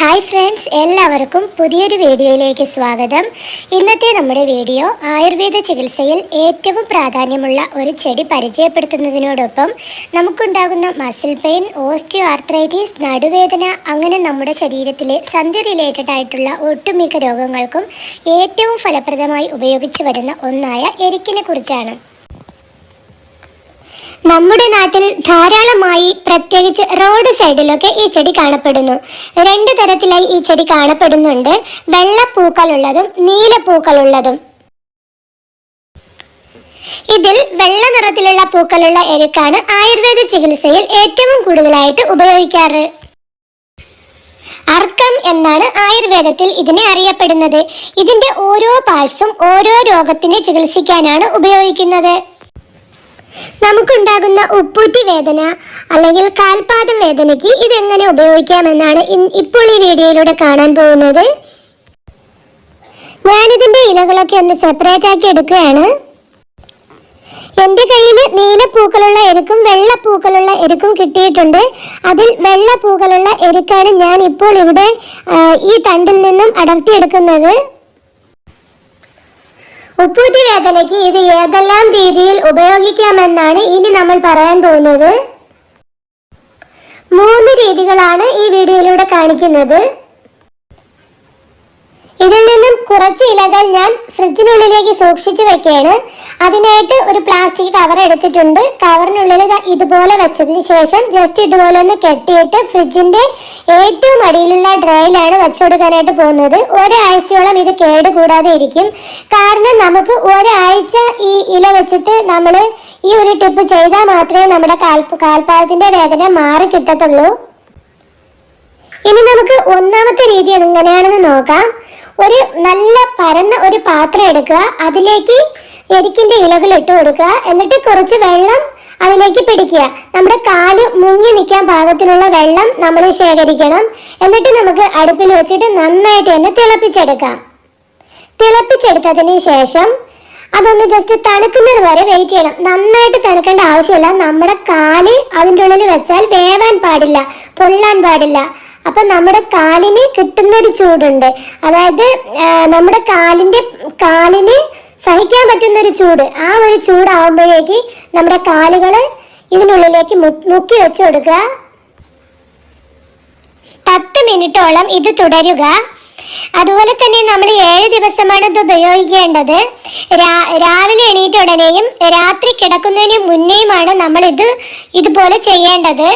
Hi friends എല്ലാവർക്കും പുതിയൊരു വീഡിയോയിലേക്ക് സ്വാഗതം. ഇന്നത്തെ നമ്മുടെ വീഡിയോ ആയുർവേദ ചികിത്സയിൽ ഏറ്റവും പ്രാധാന്യമുള്ള ഒരു ചെടി പരിചയപ്പെടുത്തുന്നതിനോടൊപ്പം നമുക്കുണ്ടാകുന്ന മസിൽ പെയിൻ ഓസ്റ്റിയോ ആർത്രൈറ്റിസ് നടുവേദന അങ്ങനെ നമ്മുടെ ശരീരത്തിലെ സന്ധി റിലേറ്റഡ് ആയിട്ടുള്ള ഒട്ടുമിക്ക രോഗങ്ങൾക്കും ഏറ്റവും ഫലപ്രദമായി ഉപയോഗിച്ചു വരുന്ന ഒന്നായ എരിക്കിനെ കുറിച്ചാണ്. നമ്മുടെ നാട്ടിൽ ധാരാളമായി പ്രത്യേകിച്ച് റോഡ് സൈഡിലൊക്കെ ഈ ചെടി കാണപ്പെടുന്നു. രണ്ട് തരത്തിലായി ഈ ചെടി കാണപ്പെടുന്നുണ്ട്. വെള്ളപ്പൂക്കളുള്ളതും നീലപ്പൂക്കളുള്ളതും. ഇതിൽ വെള്ള നിറത്തിലുള്ള പൂക്കളുള്ള എരുക്കാണ് ആയുർവേദ ചികിത്സയിൽ ഏറ്റവും കൂടുതലായിട്ട് ഉപയോഗിക്കാറ്. അർക്കം എന്നാണ് ആയുർവേദത്തിൽ ഇതിനെ അറിയപ്പെടുന്നത്. ഇതിന്റെ ഓരോ പാഴ്സും ഓരോ രോഗത്തിനെ ചികിത്സിക്കാനാണ് ഉപയോഗിക്കുന്നത്. നമുക്കുണ്ടാകുന്ന ഉപ്പൂറ്റി വേദന അല്ലെങ്കിൽ കാൽപാദം വേദനയ്ക്ക് ഇതെങ്ങനെ ഉപയോഗിക്കാമെന്നാണ് ഇപ്പോൾ ഈ വീഡിയോയിലൂടെ കാണാൻ പോകുന്നത്. ഞാനിതിന്റെ ഇലകളൊക്കെ ഒന്ന് സെപ്പറേറ്റ് ആക്കി എടുക്കുകയാണ്. എന്റെ കയ്യിൽ നീല നീലപ്പൂക്കളുള്ള എരുക്കും വെള്ളപ്പൂക്കളുള്ള എരുക്കും കിട്ടിയിട്ടുണ്ട്. അതിൽ വെള്ള പൂക്കളുള്ള എരുക്കാണ് ഞാൻ ഇപ്പോൾ ഇവിടെ ഈ തണ്ടിൽ നിന്നും അടർത്തിയെടുക്കുന്നത്. ഉപ്പൂറ്റി വേദനയ്ക്ക് ഇത് ഏതെല്ലാം രീതിയിൽ ഉപയോഗിക്കാമെന്നാണ് ഇനി നമ്മൾ പറയാൻ പോകുന്നത്. മൂന്ന് രീതികളാണ് ഈ വീഡിയോയിലൂടെ കാണിക്കുന്നത്. ഇതിൽ നിന്നും കുറച്ച് ഇലകൾ ഞാൻ ഫ്രിഡ്ജിനുള്ളിലേക്ക് സൂക്ഷിച്ചു വെക്കുകയാണ്. അതിനായിട്ട് ഒരു പ്ലാസ്റ്റിക് കവർ എടുത്തിട്ടുണ്ട്. കവറിനുള്ളിൽ ഇതുപോലെ വെച്ചതിന് ശേഷം ജസ്റ്റ് ഇതുപോലെ ഒന്ന് കെട്ടിയിട്ട് ഫ്രിഡ്ജിന്റെ ഏറ്റവും അടിയിലുള്ള ഡ്രൈയിലാണ് വെച്ചുകൊടുക്കാനായിട്ട് പോകുന്നത്. ഒരാഴ്ചയോളം ഇത് കേട് കൂടാതെ ഇരിക്കും. കാരണം നമുക്ക് ഒരാഴ്ച ഈ ഇല വെച്ചിട്ട് നമ്മൾ ഈ ഒരു ടിപ്പ് ചെയ്താൽ മാത്രമേ നമ്മുടെ കാൽ കാൽപാദത്തിന്റെ വേദന മാറി കിട്ടത്തുള്ളൂ. ഇനി നമുക്ക് ഒന്നാമത്തെ രീതി എങ്ങനെയാണെന്ന് നോക്കാം. ഒരു നല്ല പരന്ന ഒരു പാത്രം എടുക്കുക. അതിലേക്ക് എരിക്കിന്റെ ഇലകൾ ഇട്ട് കൊടുക്കുക. എന്നിട്ട് കുറച്ച് വെള്ളം അതിലേക്ക് പിടിക്കുക. നമ്മുടെ കാൽ മുങ്ങി നിൽക്കാൻ പാകത്തിനുള്ള വെള്ളം നമ്മൾ ശേഖരിക്കണം. എന്നിട്ട് നമുക്ക് അടുപ്പിൽ വെച്ചിട്ട് നന്നായിട്ട് തന്നെ തിളപ്പിച്ചെടുക്കാം. തിളപ്പിച്ചെടുത്തതിന് ശേഷം അതൊന്ന് ജസ്റ്റ് തണുക്കുന്നത് വരെ വെയിറ്റ് ചെയ്യണം. നന്നായിട്ട് തണുക്കേണ്ട ആവശ്യമില്ല. നമ്മുടെ കാൽ അതിന്റെ ഉള്ളിൽ വെച്ചാൽ വേവാൻ പാടില്ല പൊള്ളാൻ പാടില്ല. അപ്പൊ നമ്മുടെ കാലിന് കിട്ടുന്ന ഒരു ചൂടുണ്ട്. അതായത് നമ്മുടെ കാലിന്റെ കാലിന് സഹിക്കാൻ പറ്റുന്ന ഒരു ചൂട്. ആ ഒരു ചൂടാവുമ്പോഴേക്ക് നമ്മുടെ കാലുകൾ ഇതിനുള്ളിലേക്ക് മുക്കി വെച്ചു കൊടുക്കുക. പത്ത് മിനിറ്റോളം ഇത് തുടരുക. അതുപോലെ തന്നെ നമ്മൾ ഏഴ് ദിവസമാണ് ഇത് ഉപയോഗിക്കേണ്ടത്. രാവിലെ എണീറ്റ ഉടനെയും രാത്രി കിടക്കുന്നതിന് മുന്നേയുമാണ് നമ്മൾ ഇത് ഇതുപോലെ ചെയ്യേണ്ടത്.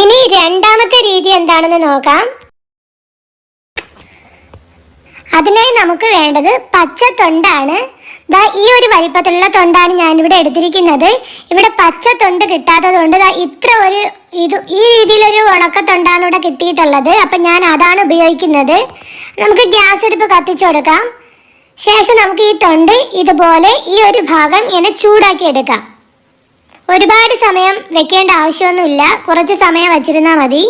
ഇനി രണ്ടാമത്തെ രീതി എന്താണെന്ന് നോക്കാം. അതിനായി നമുക്ക് വേണ്ടത് പച്ച തൊണ്ടാണ്. ദാ ഈ ഒരു വലിപ്പത്തിലുള്ള തൊണ്ടാണ് ഞാനിവിടെ എടുത്തിരിക്കുന്നത്. ഇവിടെ പച്ച തൊണ്ട് കിട്ടാത്തത് കൊണ്ട് ദാ ഇത്ര ഒരു ഇത് ഈ രീതിയിലൊരു ഉണക്ക തൊണ്ടാണ് ഇവിടെ കിട്ടിയിട്ടുള്ളത്. അപ്പം ഞാൻ അതാണ് ഉപയോഗിക്കുന്നത്. നമുക്ക് ഗ്യാസ് അടുപ്പ് കത്തിച്ചു കൊടുക്കാം. ശേഷം നമുക്ക് ഈ തൊണ്ട് ഇതുപോലെ ഈ ഒരു ഭാഗം ഇങ്ങനെ ചൂടാക്കി എടുക്കാം. ഒരുപാട് സമയം വെക്കേണ്ട ആവശ്യമൊന്നുമില്ല. കുറച്ച് സമയം വച്ചിരുന്നാൽ മതി.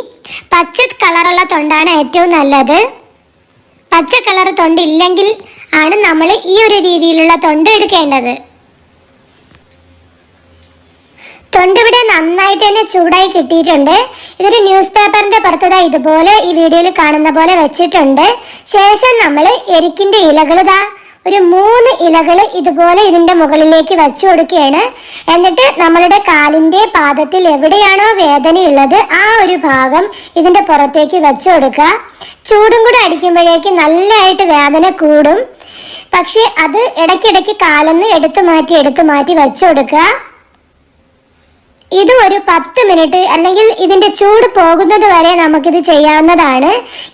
പച്ച കളറുള്ള തൊണ്ടാണ് ഏറ്റവും നല്ലത്. പച്ച കളർ തൊണ്ട് ഇല്ലെങ്കിൽ ആണ് നമ്മൾ ഈ ഒരു രീതിയിലുള്ള തൊണ്ട് എടുക്കേണ്ടത്. തൊണ്ട് ഇവിടെ നന്നായിട്ട് തന്നെ ചൂടായി കിട്ടിയിട്ടുണ്ട്. ഇതൊരു ന്യൂസ് പേപ്പറിന്റെ പുറത്തതാ ഇതുപോലെ ഈ വീഡിയോയിൽ കാണുന്ന പോലെ വെച്ചിട്ടുണ്ട്. ശേഷം നമ്മൾ എരിക്കിന്റെ ഇലകൾ ദാ ഒരു മൂന്ന് ഇലകൾ ഇതുപോലെ ഇതിന്റെ മുകളിലേക്ക് വെച്ചു കൊടുക്കുകയാണ്. എന്നിട്ട് നമ്മളുടെ കാലിന്റെ പാദത്തിൽ എവിടെയാണോ വേദനയുള്ളത് ആ ഒരു ഭാഗം ഇതിന്റെ പുറത്തേക്ക് വെച്ചു കൊടുക്കുക. ചൂടും കൂടെ അടിക്കുമ്പോഴേക്ക് നല്ലതായിട്ട് വേദന കൂടും. പക്ഷേ അത് ഇടയ്ക്കിടയ്ക്ക് കാലൊന്ന് എടുത്തു മാറ്റി എടുത്തു മാറ്റി വെച്ചു കൊടുക്കുക. ഇത് ഒരു പത്ത് മിനിറ്റ് അല്ലെങ്കിൽ ഇതിന്റെ ചൂട് പോകുന്നത് വരെ നമുക്കിത് ചെയ്യാവുന്നതാണ്.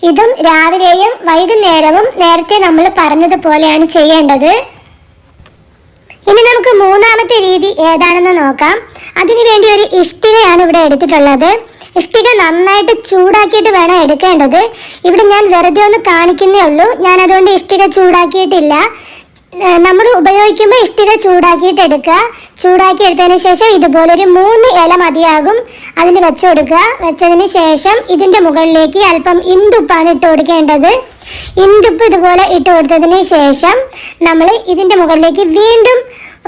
ഇതും രാവിലെയും വൈകുന്നേരവും നേരത്തെ നമ്മൾ പറഞ്ഞതുപോലെയാണ് ചെയ്യേണ്ടത്. ഇനി നമുക്ക് മൂന്നാമത്തെ രീതി ഏതാണെന്ന് നോക്കാം. അതിനു വേണ്ടി ഒരു ഇഷ്ടികയാണ് ഇവിടെ എടുത്തിട്ടുള്ളത്. ഇഷ്ടിക നന്നായിട്ട് ചൂടാക്കിയിട്ട് വേണം എടുക്കേണ്ടത്. ഇവിടെ ഞാൻ വെറുതെ ഒന്ന് കാണിക്കുന്നേ ഉള്ളൂ. ഞാൻ അതുകൊണ്ട് ഇഷ്ടിക ചൂടാക്കിയിട്ടില്ല. നമ്മൾ ഉപയോഗിക്കുമ്പോൾ ഇഷ്ടിക ചൂടാക്കിയിട്ട് എടുക്കുക. ചൂടാക്കി എടുത്തതിന് ശേഷം ഇതുപോലെ ഒരു മൂന്ന് ഇല മതിയാകും. അതിന് വെച്ച് കൊടുക്കുക. വെച്ചതിന് ശേഷം ഇതിന്റെ മുകളിലേക്ക് അല്പം ഇന്തുപ്പാണ് ഇട്ട് കൊടുക്കേണ്ടത്. ഇന്തുപ്പ് ഇതുപോലെ ഇട്ട് കൊടുത്തതിന് ശേഷം നമ്മൾ ഇതിന്റെ മുകളിലേക്ക് വീണ്ടും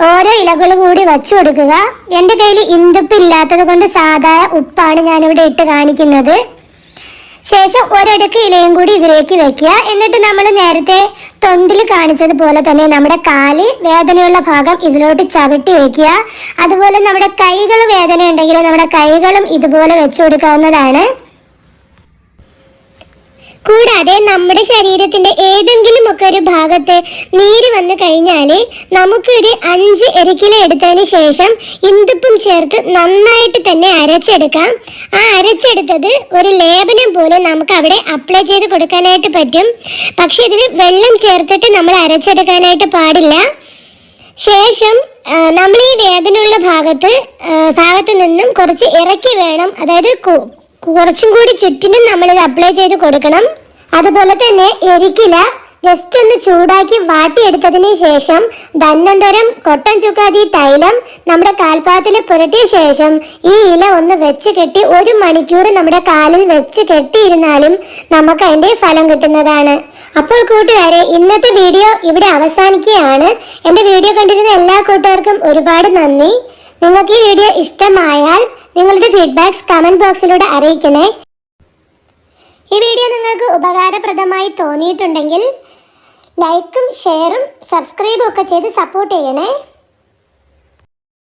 ഓരോ ഇലകൾ കൂടി വച്ചു കൊടുക്കുക. എന്റെ കയ്യിൽ ഇന്തുപ്പ് ഇല്ലാത്തത് കൊണ്ട് സാധാ ഉപ്പാണ് ഞാനിവിടെ ഇട്ട് കാണിക്കുന്നത്. ശേഷം ഒരടുക്ക് ഇലയും കൂടി ഇതിലേക്ക് വെക്കുക. എന്നിട്ട് നമ്മൾ നേരത്തെ തൊണ്ടിൽ കാണിച്ചതുപോലെ തന്നെ നമ്മുടെ കാൽ വേദനയുള്ള ഭാഗം ഇതിലോട്ട് ചവിട്ടി വെക്കുക. അതുപോലെ നമ്മുടെ കൈകൾ വേദന ഉണ്ടെങ്കിൽ നമ്മുടെ കൈകളും ഇതുപോലെ വെച്ചു കൊടുക്കാവുന്നതാണ്. കൂടാതെ നമ്മുടെ ശരീരത്തിന്റെ ഏതെങ്കിലും ഒക്കെ ഒരു ഭാഗത്ത് നീര് വന്നു കഴിഞ്ഞാൽ നമുക്കൊരു അഞ്ച് എരിക്കില എടുത്തതിന് ശേഷം ഇന്ദുപ്പും ചേർത്ത് നന്നായിട്ട് തന്നെ അരച്ചെടുക്കാം. ആ അരച്ചെടുത്തത് ഒരു ലേപനം പോലെ നമുക്ക് അവിടെ അപ്ലൈ ചെയ്ത് കൊടുക്കാനായിട്ട് പറ്റും. പക്ഷെ ഇതിൽ വെള്ളം ചേർത്തിട്ട് നമ്മൾ അരച്ചെടുക്കാനായിട്ട് പാടില്ല. ശേഷം നമ്മൾ ഈ വേദനയുള്ള ഭാഗത്ത് ഭാഗത്ത് നിന്നും കുറച്ച് ഇറക്കി വേണം. അതായത് കുറച്ചും കൂടി ചുറ്റിനും നമ്മൾ ഇത് അപ്ലൈ ചെയ്ത് കൊടുക്കണം. അതുപോലെ തന്നെ എരിക്കില ജസ്റ്റ് ഒന്ന് ചൂടാക്കി വാട്ടിയെടുത്തതിന് ശേഷം ധന്നന്തരം കൊട്ടൻ ചുക്കാതി തൈലം നമ്മുടെ കാൽപാദത്തിൽ പുരട്ടിയ ശേഷം ഈ ഇല ഒന്ന് വെച്ച് കെട്ടി ഒരു മണിക്കൂർ നമ്മുടെ കാലിൽ വെച്ച് കെട്ടിയിരുന്നാലും നമുക്ക് അതിന്റെ ഫലം കിട്ടുന്നതാണ്. അപ്പോൾ കൂട്ടുകാരെ ഇന്നത്തെ വീഡിയോ ഇവിടെ അവസാനിക്കുകയാണ്. എന്റെ വീഡിയോ കണ്ടിരുന്ന എല്ലാ കൂട്ടുകാർക്കും ഒരുപാട് നന്ദി. നിങ്ങൾക്ക് ഈ വീഡിയോ ഇഷ്ടമായാൽ നിങ്ങളുടെ ഫീഡ്ബാക്സ് കമന്റ് ബോക്സിലൂടെ അറിയിക്കണേ. ഈ വീഡിയോ നിങ്ങൾക്ക് ഉപകാരപ്രദമായി തോന്നിയിട്ടുണ്ടെങ്കിൽ ലൈക്കും ഷെയറും സബ്സ്ക്രൈബും ഒക്കെ ചെയ്ത് സപ്പോർട്ട് ചെയ്യണേ.